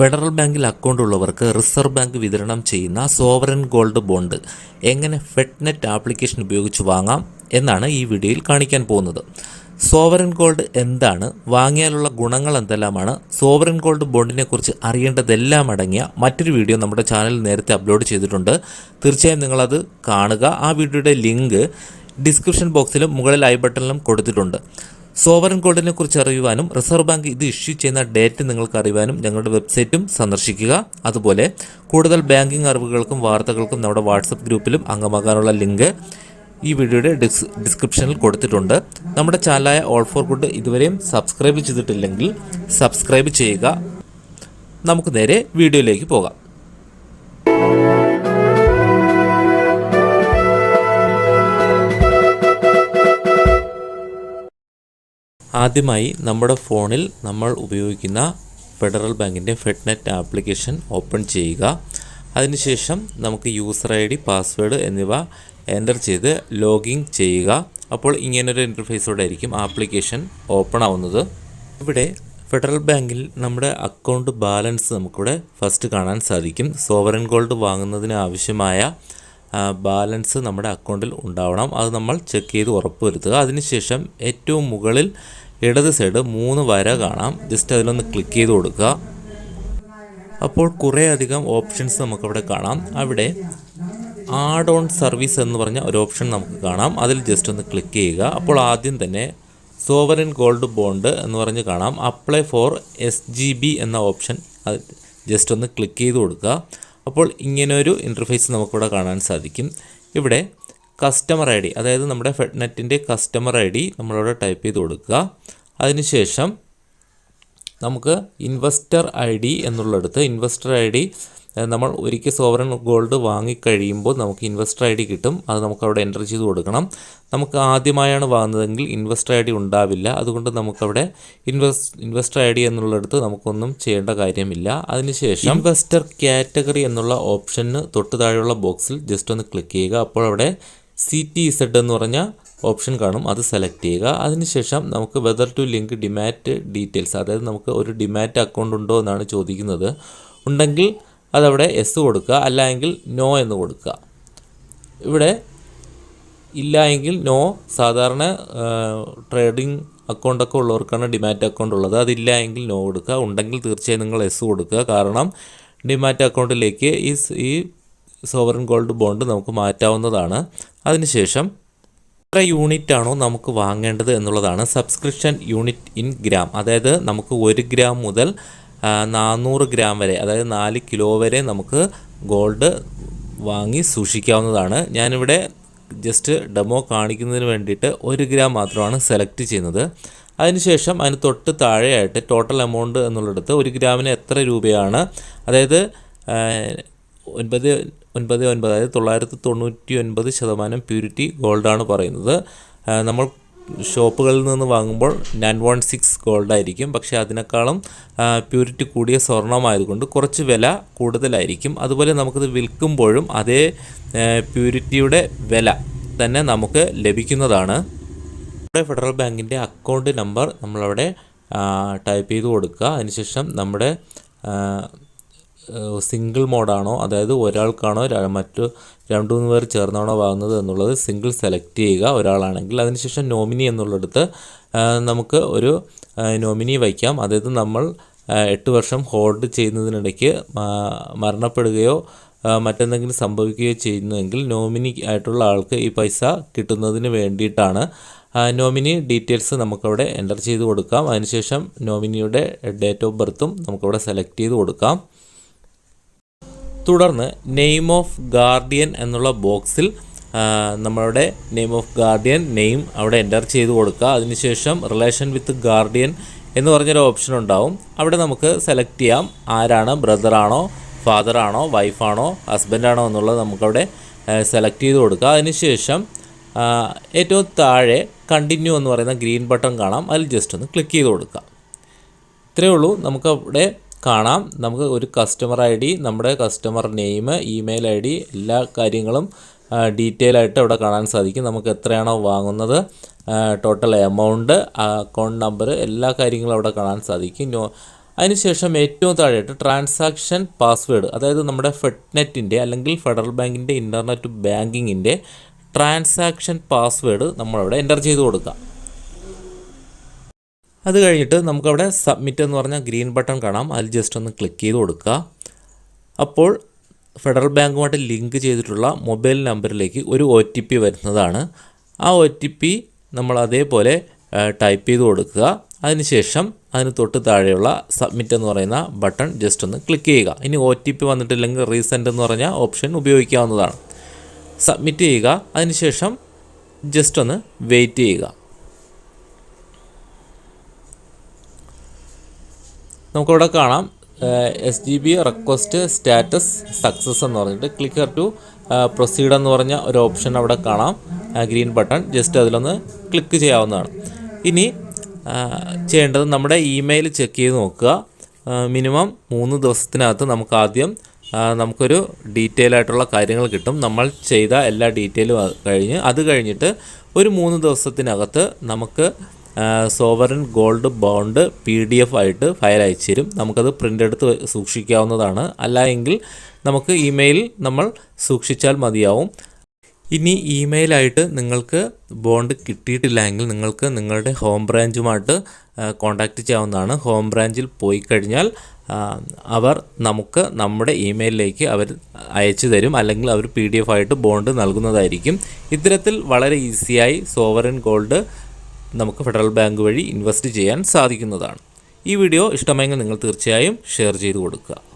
Federal ബാങ്കിൽ account ഉള്ളവർക്ക് reserve bank വിതരണം ചെയ്യുന്ന സോവറൻ ഗോൾഡ് ബോണ്ട് എങ്ങനെ ഫെഡ്നെറ്റ് ആപ്ലിക്കേഷൻ ഉപയോഗിച്ച് വാങ്ങാം എന്നാണ് ഈ വീഡിയോയിൽ കാണിക്കാൻ പോകുന്നത്. സോവറൻ ഗോൾഡ് എന്താണ്? വാങ്ങിയാലുള്ള ഗുണങ്ങൾ എന്തെല്ലാമാണ്? സോവറൻ ഗോൾഡ് ബോണ്ടിനെ കുറിച്ച് അറിയേണ്ടതെല്ലാം അടങ്ങിയ മറ്റൊരു വീഡിയോ നമ്മുടെ ചാനലിൽ നേരത്തെ അപ്ലോഡ് ചെയ്തിട്ടുണ്ട്. തീർച്ചയായും നിങ്ങളത് കാണുക. ആ വീഡിയോയുടെ ലിങ്ക് ഡിസ്ക്രിപ്ഷൻ ബോക്സിലും മുകളിൽ ഐ ബട്ടണിലും കൊടുത്തിട്ടുണ്ട്. സോവറൻ ഗോൾഡിനെ കുറിച്ച് അറിയുവാനും റിസർവ് ബാങ്ക് ഇത് ഇഷ്യൂ ചെയ്യുന്ന ഡേറ്റ് നിങ്ങൾക്ക് അറിയുവാനും ഞങ്ങളുടെ വെബ്സൈറ്റും സന്ദർശിക്കുക. അതുപോലെ കൂടുതൽ ബാങ്കിംഗ് അറിവുകൾക്കും വാർത്തകൾക്കും നമ്മുടെ വാട്സപ്പ് ഗ്രൂപ്പിലും അംഗമാകാനുള്ള ലിങ്ക് ഈ വീഡിയോയുടെ ഡിസ് ഡിസ്ക്രിപ്ഷനിൽ കൊടുത്തിട്ടുണ്ട്. നമ്മുടെ ചാനലായ ഓൾ ഫോർ ഗുഡ് ഇതുവരെയും സബ്സ്ക്രൈബ് ചെയ്തിട്ടില്ലെങ്കിൽ സബ്സ്ക്രൈബ് ചെയ്യുക. നമുക്ക് നേരെ വീഡിയോയിലേക്ക് പോകാം. ആദ്യമായി നമ്മുടെ ഫോണിൽ നമ്മൾ ഉപയോഗിക്കുന്ന ഫെഡറൽ ബാങ്കിന്റെ ഫെഡ്നെറ്റ് ആപ്ലിക്കേഷൻ ഓപ്പൺ ചെയ്യുക. അതിനുശേഷം നമുക്ക് യൂസർ ഐ ഡി പാസ്വേഡ് എന്നിവ എന്റർ ചെയ്ത് ലോഗിൻ ചെയ്യുക. അപ്പോൾ ഇങ്ങനൊരു ഇന്റർഫേസോടെ ആയിരിക്കും ആപ്ലിക്കേഷൻ ഓപ്പൺ ആവുന്നത്. ഇവിടെ ഫെഡറൽ ബാങ്കിൽ നമ്മുടെ അക്കൗണ്ട് ബാലൻസ് നമുക്കിവിടെ ഫസ്റ്റ് കാണാൻ സാധിക്കും. സോവറൻ ഗോൾഡ് വാങ്ങുന്നതിന് ആവശ്യമായ ബാലൻസ് നമ്മുടെ അക്കൗണ്ടിൽ ഉണ്ടാവണം. അത് നമ്മൾ ചെക്ക് ചെയ്ത് ഉറപ്പ് വരുത്തുക അതിനുശേഷം ഏറ്റവും മുകളിൽ ഇടത് സൈഡ് മൂന്ന് വര കാണാം. ജസ്റ്റ് അതിലൊന്ന് ക്ലിക്ക് ചെയ്ത് കൊടുക്കുക. അപ്പോൾ കുറേ അധികം ഓപ്ഷൻസ് നമുക്കവിടെ കാണാം. അവിടെ ആഡ് ഓൺ സർവീസ് എന്ന് പറഞ്ഞ ഒരു ഓപ്ഷൻ നമുക്ക് കാണാം. അതിൽ ജസ്റ്റ് ഒന്ന് ക്ലിക്ക് ചെയ്യുക. അപ്പോൾ ആദ്യം തന്നെ സോവറിൻ ഗോൾഡ് ബോണ്ട് എന്ന് പറഞ്ഞ് കാണാം. Apply for S G B എന്ന ഓപ്ഷൻ അത് ജസ്റ്റ് ഒന്ന് ക്ലിക്ക് ചെയ്ത് കൊടുക്കുക. അപ്പോൾ ഇങ്ങനെയൊരു ഇന്റർഫേസ് നമുക്കിവിടെ കാണാൻ സാധിക്കും. ഇവിടെ കസ്റ്റമർ ഐ ഡി അതായത് നമ്മുടെ ഫെഡ്നെറ്റിന്റെ കസ്റ്റമർ ഐ ഡി നമ്മളിവിടെ ടൈപ്പ് ചെയ്ത് കൊടുക്കുക. അതിനുശേഷം നമുക്ക് ഇൻവെസ്റ്റർ ഐ ഡി എന്നുള്ളിടത്ത് ഇൻവെസ്റ്റർ ഐ ഡി നമ്മൾ ഒരിക്കൽ സോവറൻ ഗോൾഡ് വാങ്ങിക്കഴിയുമ്പോൾ നമുക്ക് ഇൻവെസ്റ്റർ ഐ ഡി കിട്ടും. അത് നമുക്ക് അവിടെ എന്റർ ചെയ്ത് കൊടുക്കണം. നമുക്ക് ആദ്യമായാണ് വാങ്ങുന്നതെങ്കിൽ ഇൻവെസ്റ്റർ ഐ ഡി ഉണ്ടാവില്ല. അതുകൊണ്ട് നമുക്കവിടെ ഇൻവെസ്റ്റ് ഇൻവെസ്റ്റർ ഐ ഡി എന്നുള്ളിടത്ത് നമുക്കൊന്നും ചെയ്യേണ്ട കാര്യമില്ല. അതിനുശേഷം ഇൻവെസ്റ്റർ കാറ്റഗറി എന്നുള്ള ഓപ്ഷന് തൊട്ട് താഴെയുള്ള ബോക്സിൽ ജസ്റ്റ് ഒന്ന് ക്ലിക്ക് ചെയ്യുക. അപ്പോൾ അവിടെ സി ടി ഇസഡ് എന്ന് പറഞ്ഞ ഓപ്ഷൻ കാണും. അത് സെലക്ട് ചെയ്യുക. അതിനുശേഷം നമുക്ക് whether to link demat details അതായത് നമുക്ക് ഒരു ഡിമാറ്റ് അക്കൗണ്ട് ഉണ്ടോ എന്നാണ് ചോദിക്കുന്നത്. ഉണ്ടെങ്കിൽ അതവിടെ എസ് കൊടുക്കുക. അല്ല എങ്കിൽ നോ എന്ന് കൊടുക്കുക. ഇവിടെ ഇല്ല എങ്കിൽ നോ സാധാരണ ട്രേഡിംഗ് അക്കൗണ്ടൊക്കെ ഉള്ളവർക്കാണ് ഡിമാറ്റ് അക്കൗണ്ട് ഉള്ളത്. അതില്ല എങ്കിൽ നോ കൊടുക്കുക. ഉണ്ടെങ്കിൽ തീർച്ചയായും നിങ്ങൾ എസ് കൊടുക്കുക. കാരണം ഡിമാറ്റ് അക്കൗണ്ടിലേക്ക് ഈ സോവറൻ ഗോൾഡ് ബോണ്ട് നമുക്ക് മാറ്റാവുന്നതാണ്. അതിനുശേഷം എത്ര യൂണിറ്റ് ആണോ നമുക്ക് വാങ്ങേണ്ടത് എന്നുള്ളതാണ് സബ്സ്ക്രിപ്ഷൻ യൂണിറ്റ് ഇൻ ഗ്രാം. അതായത് നമുക്ക് ഒരു ഗ്രാം മുതൽ നാനൂറ് ഗ്രാം വരെ അതായത് നാല് കിലോ വരെ നമുക്ക് ഗോൾഡ് വാങ്ങി സൂക്ഷിക്കാവുന്നതാണ്. ഞാനിവിടെ ജസ്റ്റ് ഡെമോ കാണിക്കുന്നതിന് വേണ്ടിയിട്ട് ഒരു ഗ്രാം മാത്രമാണ് സെലക്ട് ചെയ്യുന്നത്. അതിനുശേഷം അതിന് തൊട്ട് താഴെയായിട്ട് ടോട്ടൽ എമൗണ്ട് എന്നുള്ളിടത്ത് ഒരു ഗ്രാമിന് എത്ര രൂപയാണ്? അതായത് ഒൻപത് ഒൻപത് ഒൻപത് അതായത് തൊള്ളായിരത്തി തൊണ്ണൂറ്റി ഒൻപത് ശതമാനം പ്യൂരിറ്റി ഗോൾഡാണ് പറയുന്നത്. നമ്മൾ ഷോപ്പുകളിൽ നിന്ന് വാങ്ങുമ്പോൾ നയൻ വൺ സിക്സ് ഗോൾഡ് ആയിരിക്കും പക്ഷേ അതിനേക്കാളും പ്യൂരിറ്റി കൂടിയ സ്വർണമായതുകൊണ്ട് കുറച്ച് വില കൂടുതലായിരിക്കും. അതുപോലെ നമുക്കിത് വിൽക്കുമ്പോഴും അതേ പ്യൂരിറ്റിയുടെ വില തന്നെ നമുക്ക് ലഭിക്കുന്നതാണ്. നമ്മുടെ ഫെഡറൽ ബാങ്കിന്റെ അക്കൗണ്ട് നമ്പർ നമ്മളവിടെ ടൈപ്പ് ചെയ്ത് കൊടുക്കുക. അതിനുശേഷം നമ്മുടെ സിംഗിൾ മോഡാണോ അതായത് ഒരാൾക്കാണോ മറ്റു രണ്ടു മൂന്ന് പേർ ചേർന്നാണോ വാങ്ങുന്നത് എന്നുള്ളത് സിംഗിൾ സെലക്ട് ചെയ്യുക ഒരാളാണെങ്കിൽ. അതിനുശേഷം നോമിനി എന്നുള്ളിടത്ത് നമുക്ക് ഒരു നോമിനി വയ്ക്കാം. അതായത് നമ്മൾ എട്ട് വർഷം ഹോൾഡ് ചെയ്യുന്നതിനിടയ്ക്ക് മരണപ്പെടുകയോ മറ്റെന്തെങ്കിലും സംഭവിക്കുകയോ ചെയ്യുന്നുവെങ്കിൽ നോമിനി ആയിട്ടുള്ള ആൾക്ക് ഈ പൈസ കിട്ടുന്നതിന് വേണ്ടിയിട്ടാണ് നോമിനി ഡീറ്റെയിൽസ് നമുക്കവിടെ എന്റർ ചെയ്ത് കൊടുക്കാം. അതിനുശേഷം നോമിനിയുടെ ഡേറ്റ് ഓഫ് ബർത്തും നമുക്കവിടെ സെലക്ട് ചെയ്ത് കൊടുക്കാം. തുടർന്ന് നെയിം ഓഫ് ഗാർഡിയൻ എന്നുള്ള ബോക്സിൽ നമ്മളുടെ നെയിം ഓഫ് ഗാർഡിയൻ നെയിം അവിടെ എന്റർ ചെയ്ത് കൊടുക്കുക. അതിനുശേഷം റിലേഷൻ വിത്ത് ഗാർഡിയൻ എന്ന് പറഞ്ഞൊരു ഓപ്ഷൻ ഉണ്ടാവും. അവിടെ നമുക്ക് സെലക്ട് ചെയ്യാം. ആരാണ്? ബ്രദറാണോ ഫാദറാണോ വൈഫാണോ ഹസ്ബൻഡാണോ എന്നുള്ളത് നമുക്കവിടെ സെലക്ട് ചെയ്ത് കൊടുക്കുക. അതിനുശേഷം ഏറ്റവും താഴെ കണ്ടിന്യൂ എന്ന് പറയുന്ന ഗ്രീൻ ബട്ടൺ കാണാം. അതിൽ ജസ്റ്റ് ഒന്ന് ക്ലിക്ക് ചെയ്ത് കൊടുക്കുക. ഇത്രയേ ഉള്ളൂ. നമുക്ക് അവിടെ കാണാം. നമുക്ക് ഒരു കസ്റ്റമർ ഐ ഡി നമ്മുടെ customer name email I D എല്ലാ കാര്യങ്ങളും ഡീറ്റെയിൽ ആയിട്ട് അവിടെ കാണാൻ സാധിക്കും. നമുക്ക് എത്രയാണോ വാങ്ങുന്നത് ടോട്ടൽ എമൗണ്ട് അക്കൗണ്ട് നമ്പർ എല്ലാ കാര്യങ്ങളും അവിടെ കാണാൻ സാധിക്കും. അതിനുശേഷം ഏറ്റവും താഴെയായിട്ട് ട്രാൻസാക്ഷൻ പാസ്വേഡ് അതായത് നമ്മുടെ ഫെഡ്നെറ്റിന്റെ അല്ലെങ്കിൽ ഫെഡറൽ ബാങ്കിന്റെ ഇന്റർനെറ്റ് ബാങ്കിങ്ങിന്റെ ട്രാൻസാക്ഷൻ പാസ്വേഡ് നമ്മളവിടെ എന്റർ ചെയ്ത് കൊടുക്കുക അത് കഴിഞ്ഞിട്ട് നമുക്കവിടെ സബ്മിറ്റ് എന്ന് പറഞ്ഞ ഗ്രീൻ ബട്ടൺ കാണാം. അതിൽ ജസ്റ്റ് ഒന്ന് ക്ലിക്ക് ചെയ്ത് കൊടുക്കുക. അപ്പോൾ ഫെഡറൽ ബാങ്കുമായിട്ട് ലിങ്ക് ചെയ്തിട്ടുള്ള മൊബൈൽ നമ്പറിലേക്ക് ഒരു ഒ ടി പി വരുന്നതാണ്. ആ ഒ ടി പി നമ്മൾ അതേപോലെ ടൈപ്പ് ചെയ്ത് കൊടുക്കുക. അതിനുശേഷം അതിന് തൊട്ട് താഴെയുള്ള സബ്മിറ്റ് എന്ന് പറയുന്ന ബട്ടൺ ജസ്റ്റ് ഒന്ന് ക്ലിക്ക് ചെയ്യുക. ഇനി ഒ ടി പി വന്നിട്ടില്ലെങ്കിൽ റീസെന്റ് എന്ന് പറഞ്ഞ ഓപ്ഷൻ ഉപയോഗിക്കാവുന്നതാണ്. സബ്മിറ്റ് ചെയ്യുക. അതിനുശേഷം ജസ്റ്റ് ഒന്ന് വെയിറ്റ് ചെയ്യുക. നമുക്കവിടെ കാണാം S G B request status success എന്ന് പറഞ്ഞിട്ട് ക്ലിക്കർ ടു പ്രൊസീഡ് എന്ന് പറഞ്ഞ ഒരു ഓപ്ഷൻ അവിടെ കാണാം ഗ്രീൻ ബട്ടൺ ജസ്റ്റ് അതിലൊന്ന് ക്ലിക്ക് ചെയ്യാവുന്നതാണ്. ഇനി ചെയ്യേണ്ടത് നമ്മുടെ ഇമെയിൽ ചെക്ക് ചെയ്ത് നോക്കുക. മിനിമം മൂന്ന് ദിവസത്തിനകത്ത് നമുക്ക് ആദ്യം നമുക്കൊരു ഡീറ്റെയിൽ ആയിട്ടുള്ള കാര്യങ്ങൾ കിട്ടും. നമ്മൾ ചെയ്ത എല്ലാ ഡീറ്റെയിലും കഴിഞ്ഞ് അത് കഴിഞ്ഞിട്ട് ഒരു മൂന്ന് ദിവസത്തിനകത്ത് നമുക്ക് sovereign gold bond P D F ആയിട്ട് ഫയൽ അയച്ചു തരും. നമുക്കത് പ്രിന്റ് എടുത്ത് സൂക്ഷിക്കാവുന്നതാണ്. അല്ല എങ്കിൽ നമുക്ക് ഇമെയിൽ നമ്മൾ സൂക്ഷിച്ചാൽ മതിയാവും. ഇനി ഇമെയിലായിട്ട് നിങ്ങൾക്ക് ബോണ്ട് കിട്ടിയിട്ടില്ല എങ്കിൽ നിങ്ങൾക്ക് നിങ്ങളുടെ ഹോം ബ്രാഞ്ചുമായിട്ട് കോൺടാക്റ്റ് ചെയ്യാവുന്നതാണ്. ഹോം ബ്രാഞ്ചിൽ പോയി കഴിഞ്ഞാൽ അവർ നമുക്ക് നമ്മുടെ ഇമെയിലിലേക്ക് അവർ അയച്ചു തരും. അല്ലെങ്കിൽ അവർ പി ഡി എഫ് ആയിട്ട് ബോണ്ട് നൽകുന്നതായിരിക്കും. ഇത്തരത്തിൽ വളരെ ഈസിയായി സോവറിൻ ഗോൾഡ് നമുക്ക് ഫെഡറൽ ബാങ്ക് വഴി ഇൻവെസ്റ്റ് ചെയ്യാൻ സാധിക്കുന്നതാണ്. ഈ വീഡിയോ ഇഷ്ടമായെങ്കിൽ നിങ്ങൾ തീർച്ചയായും ഷെയർ ചെയ്ത് കൊടുക്കുക.